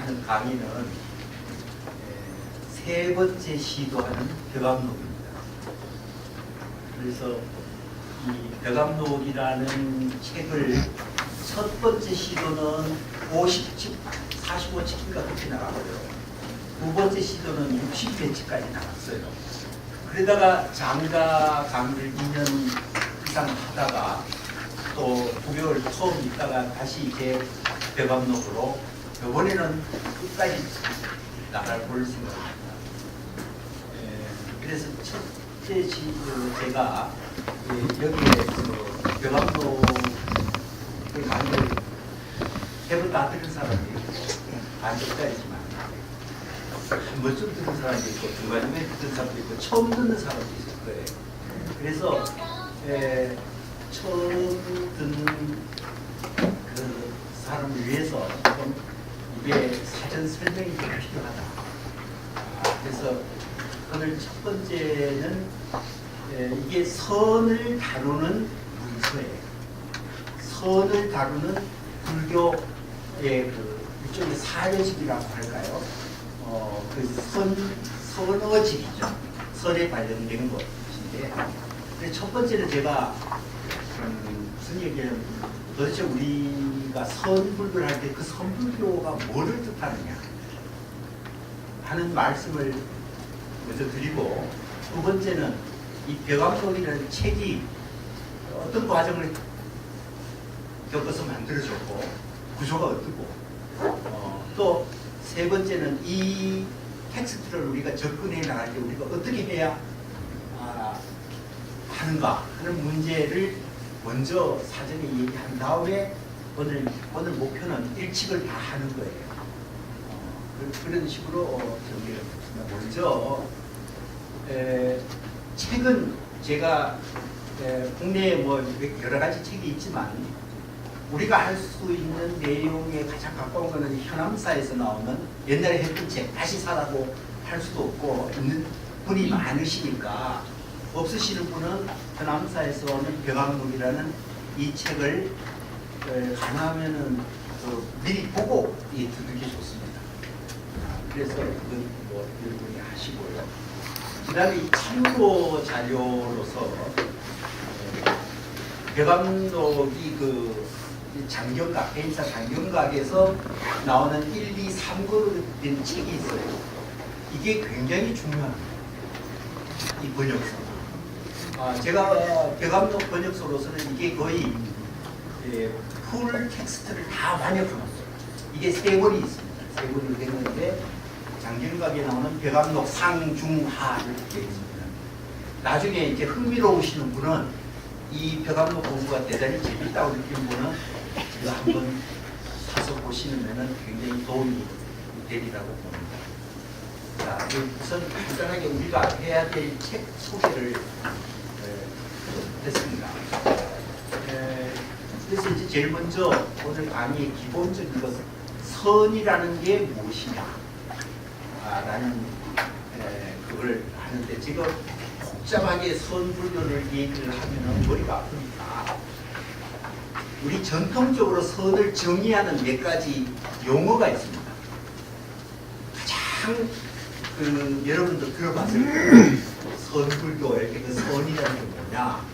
하는 강의는 에, 세 번째 시도하는 벽암록입니다. 그래서 이 벽암록이라는 책을 첫 번째 시도는 50집, 45집인가 그렇게 나가고요. 두 번째 시도는 60배치까지 나갔어요. 그러다가 장가 강의를 2년 이상 하다가 또 9개월 처음 있다가 다시 이제 대감록으로 이번에는 끝까지 나갈 볼 생각입니다. 에, 그래서 첫째 시그 제가 예, 여기에 그 대감록의 강의를 세번 다 들은 사람이 반적자이지만 한 번쯤 듣는 사람도 있고 중간중간에 듣는 사람도 있고 처음 듣는 사람도 있을 거예요. 그래서 에, 처음 듣는 그 사람을 위해서 좀 이게 사전 설명이 좀 필요하다. 아, 그래서 오늘 첫 번째는 에, 이게 선을 다루는 문서예요. 선을 다루는 불교의 그 일종의 사려식이라고 할까요? 어, 그 선, 선어직이죠. 선에 관련된 것인데. 첫 번째는 제가 음, 무슨 얘기냐면 도대체 우리 가 선불교를 할 때 그 선불교가 뭐를 뜻하느냐 하는 말씀을 먼저 드리고 두 번째는 이 벽암록이라는 책이 어떤 과정을 겪어서 만들어졌고 구조가 어떻고 어, 또세 번째는 이 텍스트를 우리가 접근해 나갈 때 우리가 어떻게 해야 아, 하는가 하는 문제를 먼저 사전에 얘기한 다음에 오늘 오늘 목표는 일칙을 다 하는 거예요. 어, 그- 그런 식으로 어, 했습니다. 먼저 에, 책은 제가 에, 국내에 뭐 여러 가지 책이 있지만 우리가 할 수 있는 내용에 가장 가까운 것은 현암사에서 나오는 옛날에 했던 책 다시 사라고 할 수도 없고 있는 분이 많으시니까 없으시는 분은 현암사에서 오는 병학록이라는 이 책을 에, 가능하면은 그 미리 보고 이 듣는 게 좋습니다. 아, 그래서 그건 뭐 여러분이 하시고요. 그다음에 이 참고 자료로서 배감독이 그 장경각, 개인사 장경각에서 나오는 1, 2, 3거로 된 책이 있어요. 이게 굉장히 중요합니다. 이 번역서. 아, 제가 배감독 번역서로서는 이게 거의 예, 풀 텍스트를 다 번역해놨어요. 이게 세 권이 있습니다. 세 권이 되는데 장경각에 나오는 배감독 상중하 이렇게 되어 있습니다. 나중에 이제 흥미로우시는 분은 이 벽암록 공부가 대단히 재밌다고 느낀 분은 이거 한번 사서 보시면은 굉장히 도움이 되리라고 봅니다. 자, 그 우선 간단하게 우리가 해야 될 책 소개를 했습니다. 에, 그래서 이제 제일 먼저 오늘 강의의 기본적인 것은 선이라는 게 무엇이냐 아, 라는 에, 그걸 하는데 지금 복잡하게 선불교를 얘기를 하면은 머리가 아프니까 우리 전통적으로 선을 정의하는 몇 가지 용어가 있습니다. 가장 그 여러분도 들어봤을 거예요. 선불교 이렇게 그 선이라는 게 뭐냐?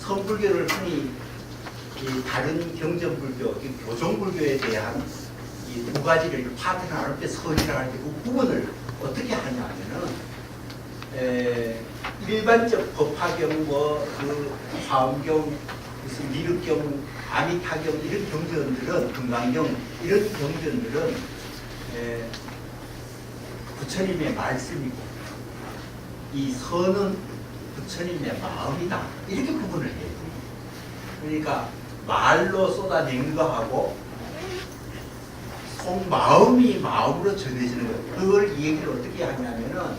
선불교를 흔히 이 다른 경전불교, 이 교종불교에 대한 이 두 가지를 파트를 나눌 때 선이라고 할때그 구분을 어떻게 하냐면은 에, 일반적 법화경, 뭐그 화엄경, 무슨 미륵경, 아미타경 이런 경전들은 금강경 이런 경전들은 에, 부처님의 말씀이고 이 선은 부처님의 마음이다 이렇게 구분을 해요. 그러니까 말로 쏟아내는 거하고 속 마음이 마음으로 전해지는 거예요. 그걸 이 얘기를 어떻게 하냐면은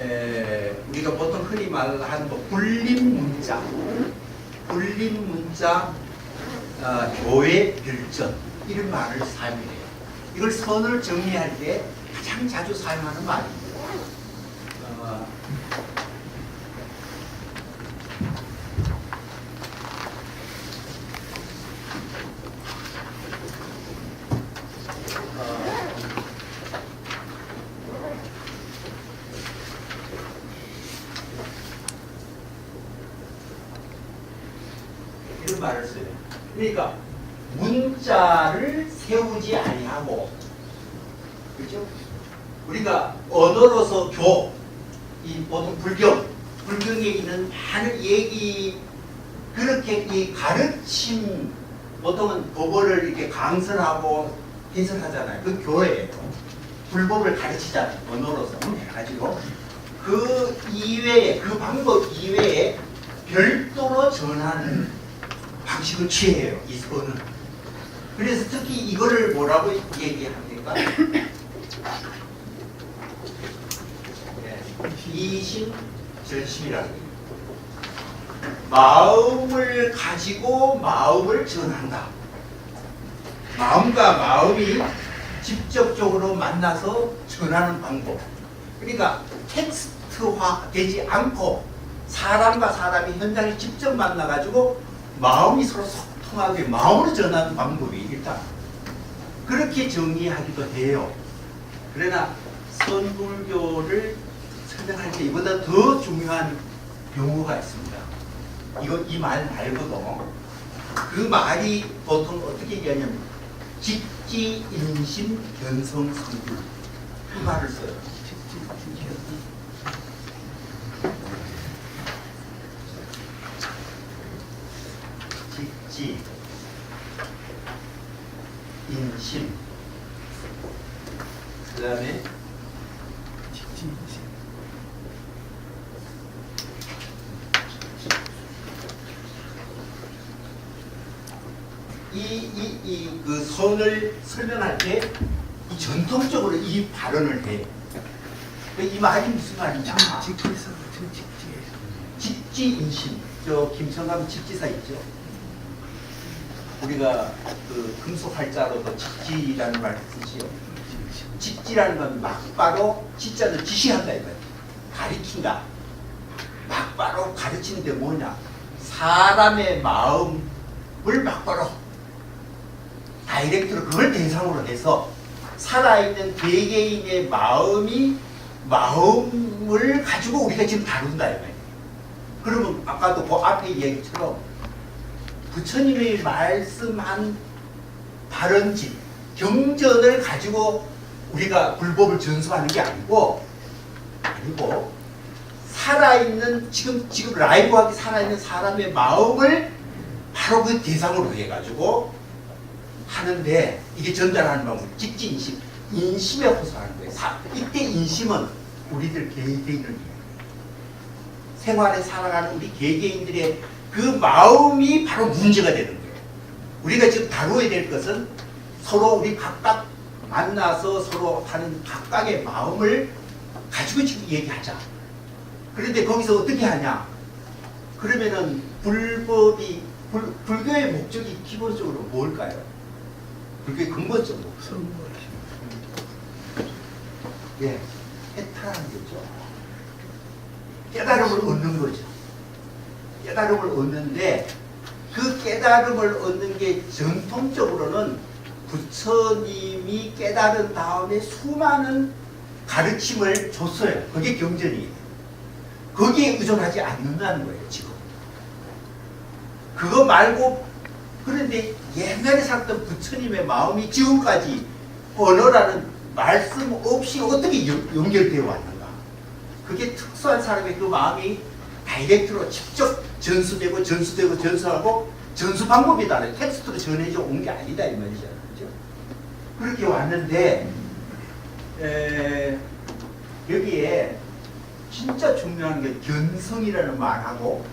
에, 우리가 보통 흔히 말하는 뭐 불림 문자, 불림 문자, 어, 교회 별전 이런 말을 사용해요. 이걸 선을 정리할 때 가장 자주 사용하는 말입니다. 어, 어, 그러니까 문자를 세우지 아니하고 그렇죠? 우리가 언어로서 교, 이 보통 불경, 불경에 있는 많은 얘기 그렇게 이 가르침 보통은 법어를 이렇게 강설하고 해설하잖아요. 그 교회예요. 불법을 가르치잖아요. 언어로서 해가지고 그 이외에 그 방법 이외에 별도로 전하는 방식을 취해요. 이 언어는. 그래서 특히 이거를 뭐라고 얘기합니까? 네, 이심 전심이라고. 마음을 가지고 마음을 전한다. 마음과 마음이 직접적으로 만나서 전하는 방법. 그러니까 텍스트화 되지 않고 사람과 사람이 현장에 직접 만나가지고 마음이 서로 소통하게 마음으로 전하는 방법이 일단 그렇게 정의하기도 해요. 그러나 선불교를 설명할 때 이보다 더 중요한 용어가 있습니다. 이거 이 말 말고도 그 말이 보통 어떻게 얘기하냐면 직지 인심 견성 성불 그 말을 써요. 직지 인심 그 다음에 이, 이, 이, 그 선을 설명할 때, 이 전통적으로 이 발언을 해. 그이 말이 무슨 말이냐. 직지에서 같은 직지에 직지인심. 저 김성감 직지사 있죠. 우리가 그 금속 활자로도 직지라는 말을 쓰지요. 직지라는 건 막바로 지자는 지시한다 이거예요. 가리킨다. 막바로 가르치는 게 뭐냐? 사람의 마음을 막바로 다이렉트로 그걸 대상으로 해서 살아있는 개개인의 마음이 마음을 가지고 우리가 지금 다룬다 이거예요. 그러면 아까도 그 앞에 얘기처럼 부처님이 말씀한 발언집 경전을 가지고 우리가 불법을 전수하는 게 아니고 아니고 살아있는 지금 지금 라이브하게 살아있는 사람의 마음을 바로 그 대상으로 해가지고 하는데 이게 전달하는 방법 직지 인심 인심에 호소하는 거예요. 사- 이때 인심은 우리들 개개인을 생활에 살아가는 우리 개개인들의 그 마음이 바로 문제가 되는 거예요. 우리가 지금 다루어야 될 것은 서로 우리 각각 만나서 서로 하는 각각의 마음을 가지고 지금 얘기하자. 그런데 거기서 어떻게 하냐? 그러면은 불법이 불, 불교의 목적이 기본적으로 뭘까요? 불교의 근본적으로 선물 예, 해탈하는 거죠. 깨달음을 얻는 거죠. 깨달음을 얻는데 그 깨달음을 얻는 게 전통적으로는 부처님이 깨달은 다음에 수많은 가르침을 줬어요. 그게 경전이에요. 거기에 의존하지 않는다는 거예요, 지금. 그거 말고 그런데 옛날에 살던 부처님의 마음이 지금까지 언어라는 말씀 없이 어떻게 연- 연결되어 왔는가? 그게 특수한 사람의 그 마음이 다이렉트로 직접 전수되고 전수되고 전수하고 전수 방법이다. 텍스트로 전해져 온 게 아니다 이 말이잖아요. 그죠? 그렇게 왔는데 에, 여기에 진짜 중요한 게 견성이라는 말하고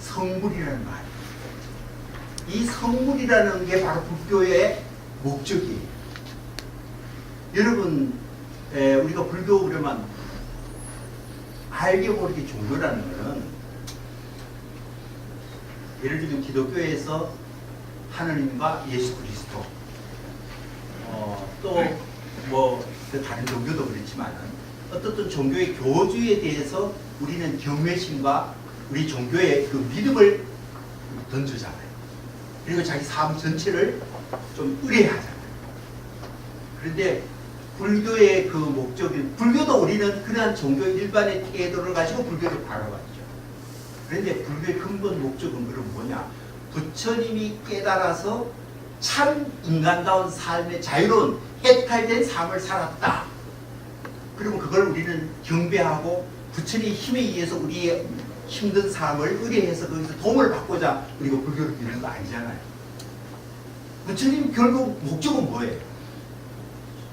성불이라는 말. 이 성불이라는 게 바로 불교의 목적이에요. 여러분, 에, 우리가 불교 그러면 알게 모르게 종교라는 것은 예를 들면 기독교에서 하느님과 예수 그리스도 어, 또뭐 다른 종교도 그렇지만 어떻든 종교의 교주에 대해서 우리는 경외심과 우리 종교의 그 믿음을 던져잖아요. 그리고 자기 삶 전체를 좀 의뢰하잖아요. 그런데 불교의 그 목적이 불교도 우리는 그러한 종교 일반의 태도를 가지고 불교를 바라봤죠. 그런데 불교의 근본 목적은 그럼 뭐냐? 부처님이 깨달아서 참 인간다운 삶의 자유로운 해탈된 삶을 살았다. 그러면 그걸 우리는 경배하고 부처님의 힘에 의해서 우리의 힘든 삶을 의뢰해서 거기서 도움을 받고자 우리가 불교를 믿는 거 아니잖아요. 부처님 결국 목적은 뭐예요?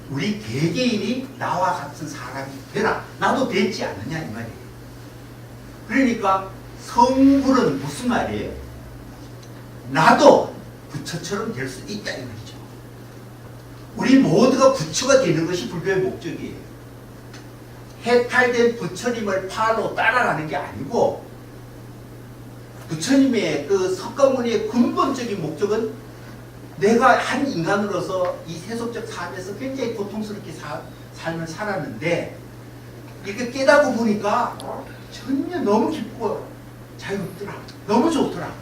우리 개개인이 나와 같은 사람이 되라. 나도 되지 않느냐 이 말이에요. 그러니까 성불은 무슨 말이에요? 나도 부처처럼 될 수 있다 이 말이죠. 우리 모두가 부처가 되는 것이 불교의 목적이에요. 해탈된 부처님을 파로 따라가는 게 아니고 부처님의 그 석가모니의 근본적인 목적은 내가 한 인간으로서 이 세속적 삶에서 굉장히 고통스럽게 사- 삶을 살았는데 이렇게 깨닫고 보니까 전혀 너무 기쁘고 자유롭더라. 너무 좋더라.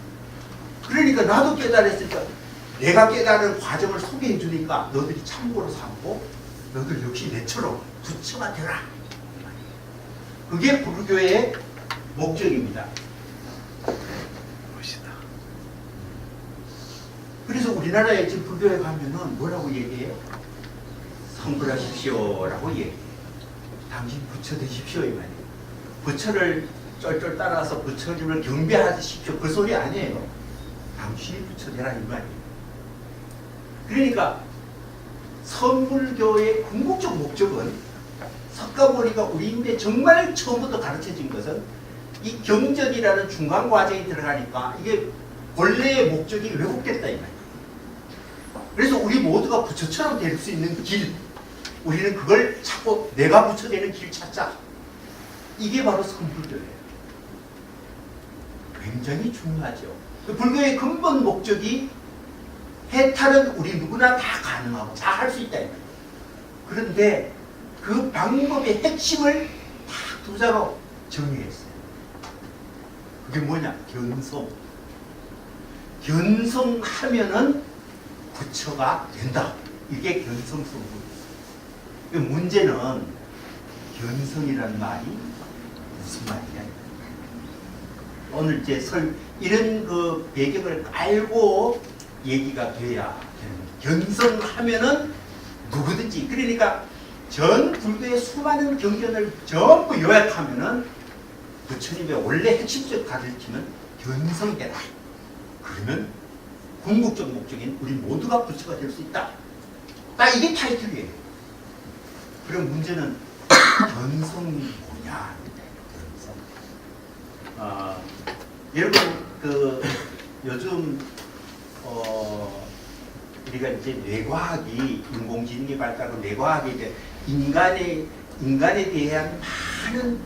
그러니까 나도 깨달았으니까 내가 깨달은 과정을 소개해 주니까 너들이 참고로 삼고 너들 역시 내처럼 부처가 되라. 그게 불교의 목적입니다. 멋이다. 그래서 우리나라에 지금 불교에 가면은 뭐라고 얘기해요? 성불하십시오라고 얘기해요. 당신 부처 되십시오 이 말이에요. 부처를 쫄쫄 따라서 부처님을 경배하십시오 그 소리 아니에요. 당신이 부처 되라 이 말이에요. 그러니까 선불교의 궁극적 목적은 석가모니가 우리인데 정말 처음부터 가르쳐진 것은 이 경전이라는 중간 과정이 들어가니까 이게 원래의 목적이 왜곡됐다 이 말이에요. 그래서 우리 모두가 부처처럼 될 수 있는 길, 우리는 그걸 찾고 내가 부처 되는 길 찾자. 이게 바로 성불교예요. 굉장히 중요하죠. 그 불교의 근본 목적이 해탈은 우리 누구나 다 가능하고 다 할 수 있다. 그런데 그 방법의 핵심을 딱 두 자로 정리했어요. 그게 뭐냐? 견성. 견성하면은 부처가 된다. 이게 견성성불. 그 문제는 견성이라는 말이 무슨 말이냐. 오늘 이제 설 이런 그 배경을 알고 얘기가 돼야. 견성하면은 누구든지 그러니까 전 불교의 수많은 경전을 전부 요약하면은 부처님의 원래 핵심적 가르침은 견성되라. 그러면 궁극적 목적인 우리 모두가 부처가 될 수 있다. 딱 이게 타이틀이에요. 그럼 문제는 견성이 뭐냐? 견성. 아, 여러분 그 요즘 어 우리가 이제 뇌과학이 인공지능이 발달하고 뇌과학이 이제 인간의 인간에 대한 많은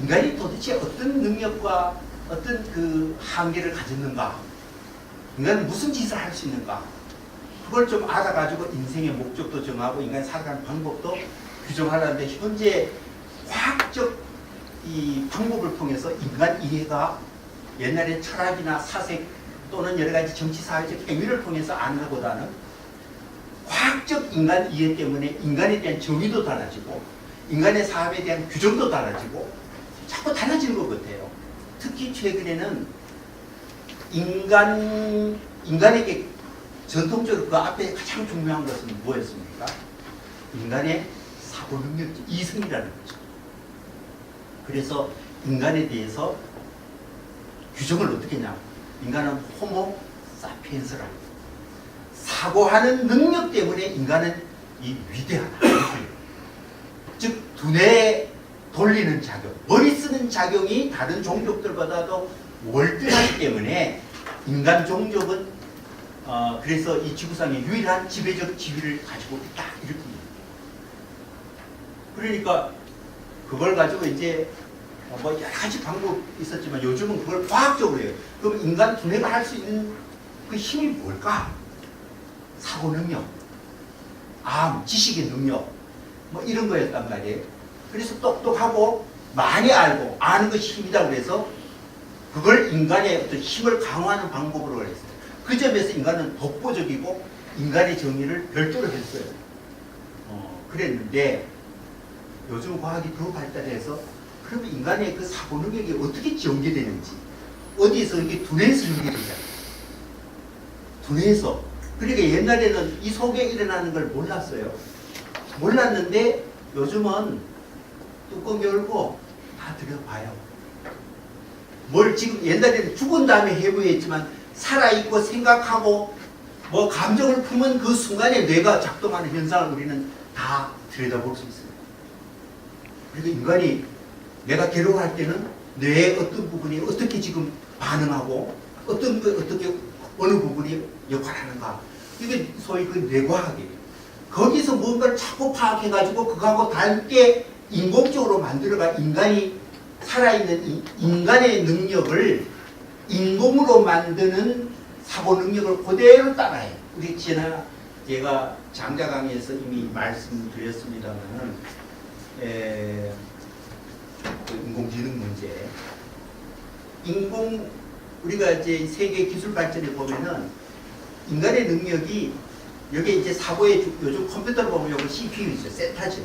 인간이 도대체 어떤 능력과 어떤 그 한계를 가졌는가? 인간은 무슨 짓을 할 수 있는가? 그걸 좀 알아가지고 인생의 목적도 정하고 인간 살아가는 방법도 규정하려는데 현재 과학적 이 방법을 통해서 인간 이해가 옛날에 철학이나 사색 또는 여러 가지 정치 사회적 행위를 통해서 아는 것보다는 과학적 인간 이해 때문에 인간에 대한 정의도 달라지고 인간의 사업에 대한 규정도 달라지고 자꾸 달라지는 것 같아요. 특히 최근에는 인간 인간에게 전통적으로 그 앞에 가장 중요한 것은 뭐였습니까? 인간의 사고 능력 이성이라는 거죠. 그래서 인간에 대해서 규정을 어떻게 했냐? 인간은 호모 사피엔스라고 사고하는 능력 때문에 인간은 이 위대하다. 즉 두뇌 돌리는 작용, 머리 쓰는 작용이 다른 종족들보다도 월등하기 때문에 인간 종족은 어, 그래서 이 지구상의 유일한 지배적 지위를 가지고 있다 이렇게. 그러니까 그걸 가지고 이제 어, 뭐 여러 가지 방법이 있었지만 요즘은 그걸 과학적으로 해요. 그럼 인간 두뇌가 할 수 있는 그 힘이 뭘까? 사고 능력, 암, 지식의 능력, 뭐 이런 거였단 말이에요. 그래서 똑똑하고 많이 알고 아는 것이 힘이다 그래서 그걸 인간의 어떤 힘을 강화하는 방법으로 했어요. 그 점에서 인간은 독보적이고 인간의 정의를 별도로 했어요. 어, 그랬는데 요즘 과학이 더 발달해서 그러면 인간의 그 사고 능력이 어떻게 전개되는지 어디에서 이게 두뇌에서 연결되냐 분해서 그러니까 옛날에는 이 속에 일어나는 걸 몰랐어요. 몰랐는데 요즘은 뚜껑 열고 다 들여봐요. 뭘 지금 옛날에는 죽은 다음에 해부했지만 살아있고 생각하고 뭐 감정을 품은 그 순간에 뇌가 작동하는 현상을 우리는 다 들여다볼 수 있어요. 그리고 인간이 내가 괴로워할 때는 뇌의 어떤 부분이 어떻게 지금 반응하고 어떤 그 어떻게 어느 부분이 역할하는가 이게 소위 그 뇌과학이에요. 거기서 뭔가를 자꾸 파악해가지고 그거하고 달게 인공적으로 만들어가 인간이 살아있는 이- 인간의 능력을 인공으로 만드는 사고 능력을 그대로 따라해. 우리 지난 제가 장자 강의에서 이미 말씀드렸습니다만은 인공지능 문제. 인공 우리가 이제 세계 기술 발전에 보면은 인간의 능력이 여기 이제 사고의 주- 요즘 컴퓨터로 보면 여기 CPU 있어요. 센터죠.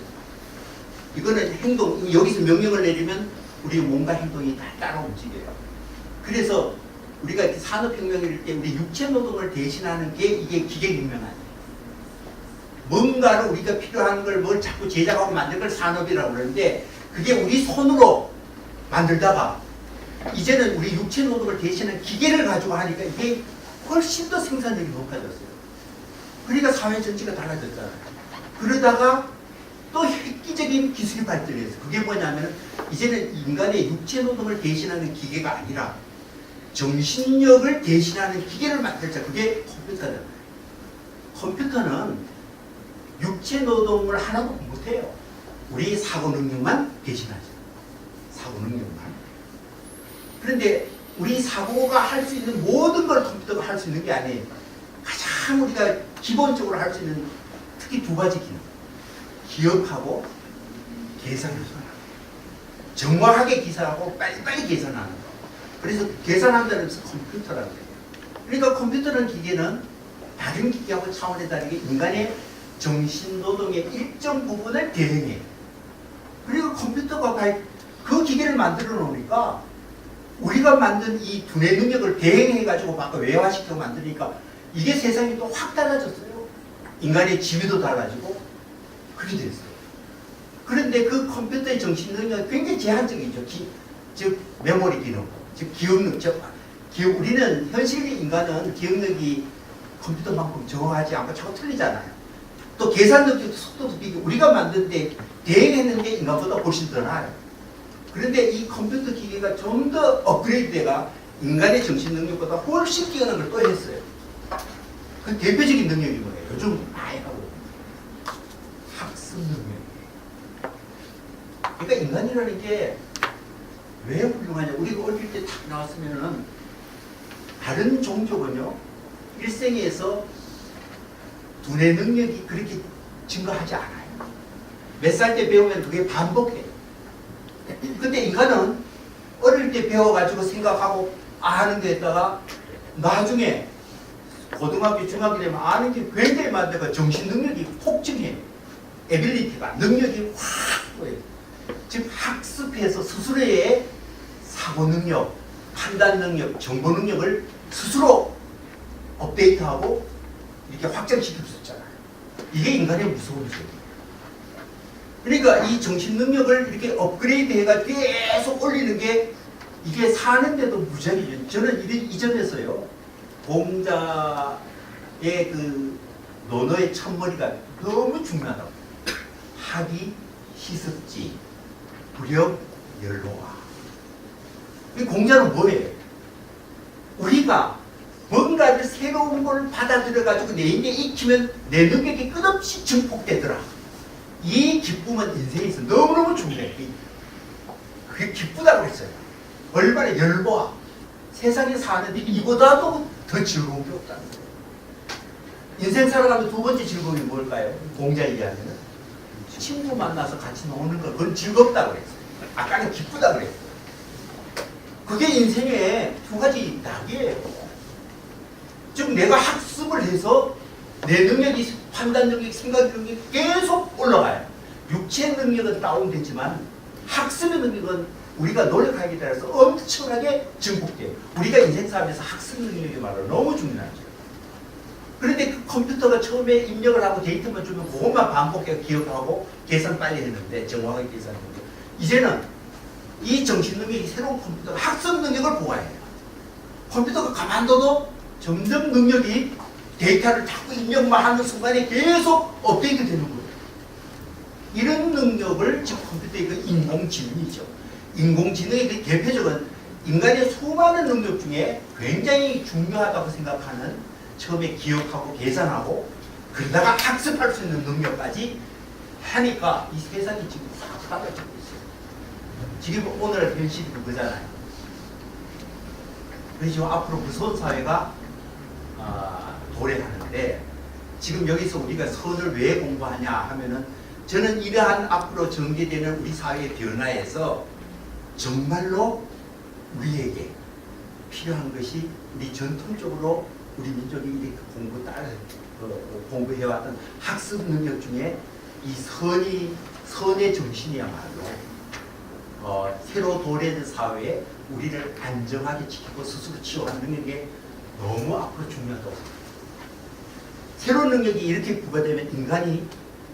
이거는 행동 여기서 명령을 내리면 우리 뭔가 행동이 다 따라 움직여요. 그래서 우리가 산업혁명일 때 우리 육체 노동을 대신하는 게 이게 기계혁명아니에요. 뭔가를 우리가 필요한 걸 뭘 자꾸 제작하고 만든 걸 산업이라고 그러는데 그게 우리 손으로 만들다가 이제는 우리 육체 노동을 대신한 기계를 가지고 하니까 이게 훨씬 더 생산력이 높아졌어요. 그러니까 사회 전체가 달라졌잖아요. 그러다가 또 획기적인 기술이 발전했어요. 그게 뭐냐면 이제는 인간의 육체 노동을 대신하는 기계가 아니라 정신력을 대신하는 기계를 만들자. 그게 컴퓨터잖아요. 컴퓨터는 육체 노동을 하나도 못해요. 우리 사고 능력만 대신하죠. 사고 능력만. 그런데 우리 사고가 할 수 있는 모든 걸 컴퓨터가 할 수 있는 게 아니에요. 가장 우리가 기본적으로 할 수 있는 특히 두 가지 기능. 기억하고 계산하는 거. 정확하게 계산하고 빨리빨리 계산하는 거. 그래서 계산한다는 것은 컴퓨터라고 해요. 그러니까 컴퓨터는 기계는 다른 기계하고 차원에 다르게 인간의 정신 노동의 일정 부분을 대행해요. 컴퓨터가 발- 그 기계를 만들어 놓으니까 우리가 만든 이 두뇌 능력을 대행해가지고 막 외화시켜 만드니까 이게 세상이 또 확 달라졌어요. 인간의 지위도 달라지고 그렇게 됐어요. 그런데 그 컴퓨터의 정신 능력은 굉장히 제한적이죠. 기, 즉 메모리 기능, 즉 기억력, 즉 기억, 우리는 현실의 인간은 기억력이 컴퓨터만큼 정확하지 않고 자꾸 틀리잖아요. 또 계산 능력도 속도도 비교 우리가 만든 데 대행했는데 인간보다 훨씬 더 나아요. 그런데 이 컴퓨터 기계가 좀 더 업그레이드돼가 인간의 정신 능력보다 훨씬 뛰어난 걸 또 했어요. 그 대표적인 능력이 뭐예요? 요즘 많이 하고 학습 능력. 그러니까 인간이라는 게 왜 훌륭하냐? 우리가 어릴 때 딱 나왔으면은 다른 종족은요 일생에서 두뇌 능력이 그렇게 증가하지 않아요. 몇 살 때 배우면 그게 반복해요. 근데 인간은 어릴 때 배워가지고 생각하고 아는 데다가 나중에 고등학교, 중학교 되면 아는 게 굉장히 많다가 정신 능력이 폭증해요. 에빌리티가, 능력이 확 보여요. 즉 학습해서 스스로의 사고 능력, 판단 능력, 정보 능력을 스스로 업데이트하고 이렇게 확장시킬 수. 이게 인간의 세계. 그러니까 이 정신 능력을 이렇게 업그레이드 해가지고 계속 올리는 게 이게 사는데도 무작위죠. 저는 이, 이 점에서요, 공자의 그 논어의 첫머리가 너무 중요하다고. 학이 희습지, 부력 연로와. 이 공자는 뭐예요? 우리가 뭔가를 새로운 걸 받아들여가지고 내 인에 익히면 내 능력이 끝없이 증폭되더라. 이 기쁨은 인생에서 너무너무 중요해. 그게 기쁘다고 했어요. 얼마나 열보아. 세상에 사는데 이보다도 더 즐거운 게 없다는 거예요. 인생 살아가면 두 번째 즐거움이 뭘까요? 공자 얘기하면은 친구 만나서 같이 노는 거 그건 즐겁다고 그랬어요. 아까는 기쁘다고 그랬어요. 그게 인생의 두 가지 낙이에요. 즉 내가 학습을 해서 내 능력이 판단 능력, 생각 능력이 계속 올라가요. 육체 능력은 다운되지만 학습의 능력은 우리가 노력하기에 따라서 엄청나게 증폭돼요. 우리가 인생 삶에서 학습 능력이 말로 너무 중요하죠. 그런데 그 컴퓨터가 처음에 입력을 하고 데이터만 주면 그것만 반복해서 기억하고 계산 빨리 했는데 정확하게 계산했는데 이제는 이 정신 능력이 새로운 컴퓨터가 학습 능력을 부과해요. 컴퓨터가 가만둬도 점점 능력이 데이터를 자꾸 입력만 하는 순간에 계속 업데이트 되는 거예요. 이런 능력을 지금 컴퓨터의 그 인공지능이죠. 인공지능의 그 대표적인 인간의 수많은 능력 중에 굉장히 중요하다고 생각하는 처음에 기억하고 계산하고 그러다가 학습할 수 있는 능력까지 하니까 이 세상이 지금 싹 달라지고 있어요. 지금 오늘 현실이 그거잖아요. 그래서 앞으로 무서운 사회가 아, 도래하는데 지금 여기서 우리가 선을 왜 공부하냐 하면은 저는 이러한 앞으로 전개되는 우리 사회의 변화에서 정말로 우리에게 필요한 것이 우리 전통적으로 우리 민족이 이렇게 공부 따라 어, 공부해왔던 학습 능력 중에 이 선이 선의 정신이야말로 어, 새로 도래된 사회에 우리를 안정하게 지키고 스스로 치유하는 능력이 너무 앞으로 중요하다고 새로운 능력이 이렇게 부과되면 인간이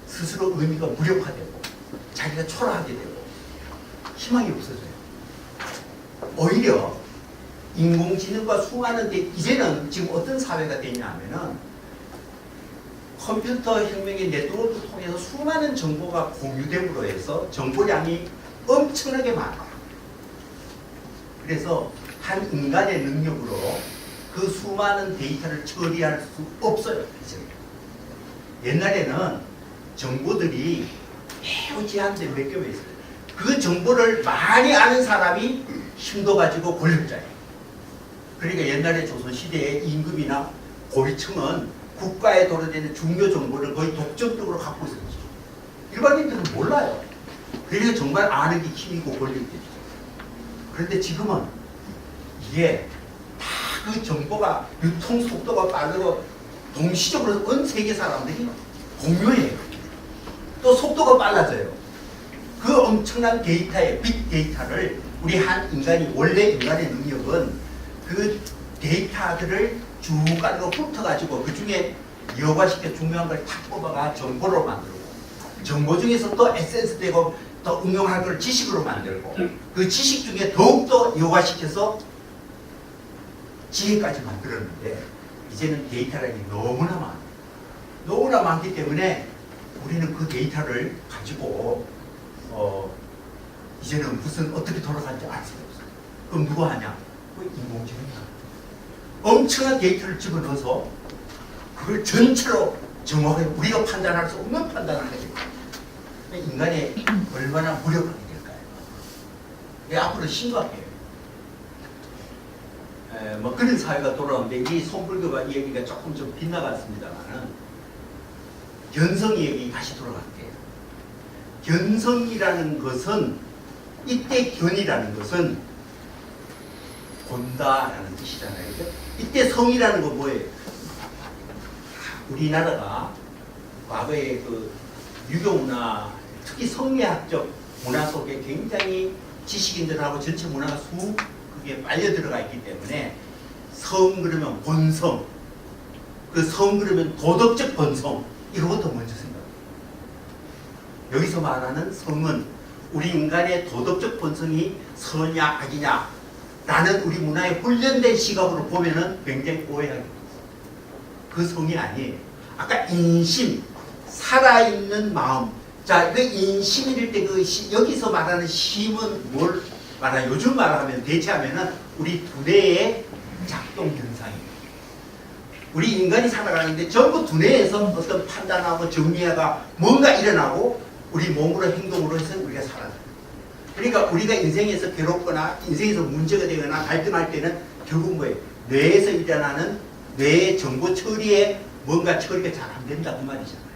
스스로 의미가 무력화되고 자기가 초라하게 되고 희망이 없어져요. 오히려 인공지능과 수많은 데 이제는 지금 어떤 사회가 되냐 하면은 컴퓨터 혁명의 네트워크 통해서 수많은 정보가 공유됨으로 해서 정보량이 엄청나게 많아요. 그래서 한 인간의 능력으로 그 수많은 데이터를 처리할 수 없어요. 옛날에는 정보들이 매우 제한돼 몇 개가 있어요. 그 정보를 많이 아는 사람이 힘도 가지고 권력자예요. 그러니까 옛날에 조선시대의 임금이나 고위층은 국가에 도래되는 중요 정보를 거의 독점적으로 갖고 있었죠. 일반인들은 몰라요. 그래서 정말 아는 게 힘이고 권력이죠. 그런데 지금은 이게 다 그 정보가 유통 속도가 빠르고 동시적으로 온 세계 사람들이 공유해요. 또 속도가 빨라져요. 그 엄청난 데이터의 빅 데이터를 우리 한 인간이 원래 인간의 능력은 그 데이터들을 쭉 가지고 훑어가지고 그 중에 여과시켜 중요한 걸탁 뽑아가 정보로 만들고 정보 중에서 또 에센스 되고 또 응용할 걸 지식으로 만들고 그 지식 중에 더욱더 여과시켜서 지혜까지 만들었는데 이제는 데이터량이 너무나 많아요. 너무나 많기 때문에 우리는 그 데이터를 가지고 어 이제는 무슨 어떻게 돌아가는지 알 수가 없어요. 그럼 누가 하냐? 그 인공지능이야. 엄청난 데이터를 집어넣어서 그걸 전체로 정확하게 우리가 판단할 수 없는 판단을 하게 됩니다. 인간이 얼마나 무력하게 될까요? 앞으로 심각해요. 에, 뭐 그런 사회가 돌아오는데 이 손불교가 이 얘기가 조금 좀 빗나갔습니다만은 견성이 얘기 다시 돌아갈게요. 견성이라는 것은 이때 견이라는 것은 본다라는 뜻이잖아요. 이때 성이라는 건 뭐예요? 우리나라가 과거에 그 유교 문화, 특히 성리학적 문화 속에 굉장히 지식인들하고 전체 문화가 수 그게 빨려 들어가 있기 때문에 성 그러면 본성, 그성 그러면 도덕적 본성 이거부터 먼저 생각해요. 여기서 말하는 성은 우리 인간의 도덕적 본성이 선이냐 악이냐 라는 우리 문화의 훈련된 시각으로 보면은 굉장히 오해하게. 그 성이 아니에요. 아까 인심, 살아있는 마음. 자, 그 인심일 때 그 여기서 말하는 심은 뭘 말하 요즘 말하면 대체하면은 우리 두뇌의 작동 현상이에요. 우리 인간이 살아가는데 전부 두뇌에서 어떤 판단하고 정리하가 뭔가 일어나고 우리 몸으로 행동으로 해서 우리가 살아요. 그러니까 우리가 인생에서 괴롭거나 인생에서 문제가 되거나 갈등할 때는 결국 뭐예요? 뇌에서 일어나는 뇌의 정보 처리에 뭔가 처리가 잘 안 된다 그 말이잖아요.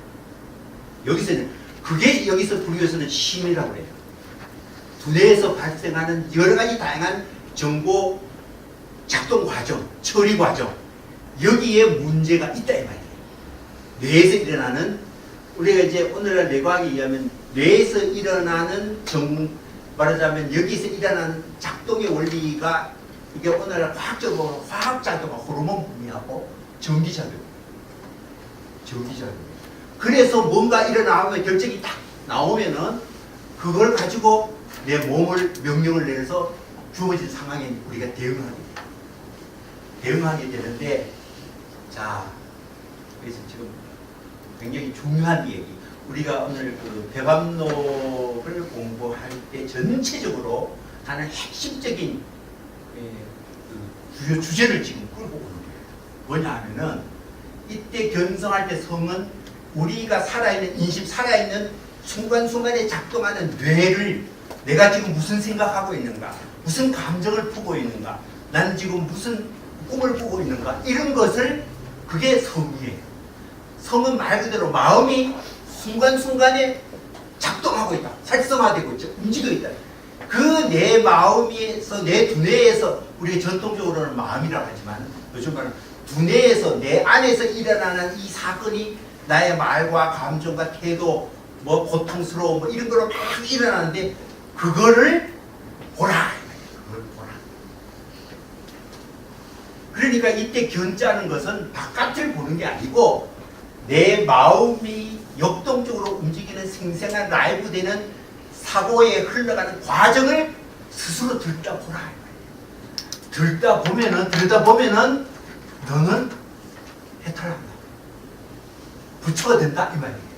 여기서는 그게 여기서 불교에서는 심이라고 해요. 두뇌에서 발생하는 여러 가지 다양한 정보 작동 과정, 처리 과정 여기에 문제가 있다 이 말이에요. 뇌에서 일어나는 우리가 이제 오늘날 뇌과학에 의하면 뇌에서 일어나는 정 말하자면 여기서 일어나는 작동의 원리가 이게 오늘날 과학적으로 화학작용, 호르몬 분비하고 전기 작용 정기적입니다. 그래서 뭔가 일어나면 결정이 딱 나오면은 그걸 가지고 내 몸을 명령을 내려서 주어진 상황에 우리가 대응하게. 대응하게 되는데 자 그래서 지금 굉장히 중요한 얘기 우리가 오늘 그 배반록을 공부할 때 전체적으로 하는 핵심적인 예, 그 주요 주제를 지금 끌고 오는 거예요. 뭐냐 하면은 이때 견성할 때 성은 우리가 살아있는 인심 살아있는 순간순간에 작동하는 뇌를 내가 지금 무슨 생각하고 있는가? 무슨 감정을 품고 있는가? 나는 지금 무슨 꿈을 꾸고 있는가? 이런 것을 그게 성이에요. 성은 말 그대로 마음이 순간순간에 작동하고 있다. 활성화되고 있죠. 움직여 있다. 그 내 마음에서 내 두뇌에서 우리가 전통적으로는 마음이라고 하지만 요즘 말은 두뇌에서 내 안에서 일어나는 이 사건이 나의 말과 감정과 태도 뭐 고통스러움 뭐 이런 거로 막 일어나는데 그거를 보라. 그걸 보라. 그러니까 이때 견자는 것은 바깥을 보는 게 아니고 내 마음이 역동적으로 움직이는 생생한 라이브 되는 사고에 흘러가는 과정을 스스로 들여다보라. 들다 보면은 들다 보면은 너는 해탈한다. 부처가 된다 이 말이에요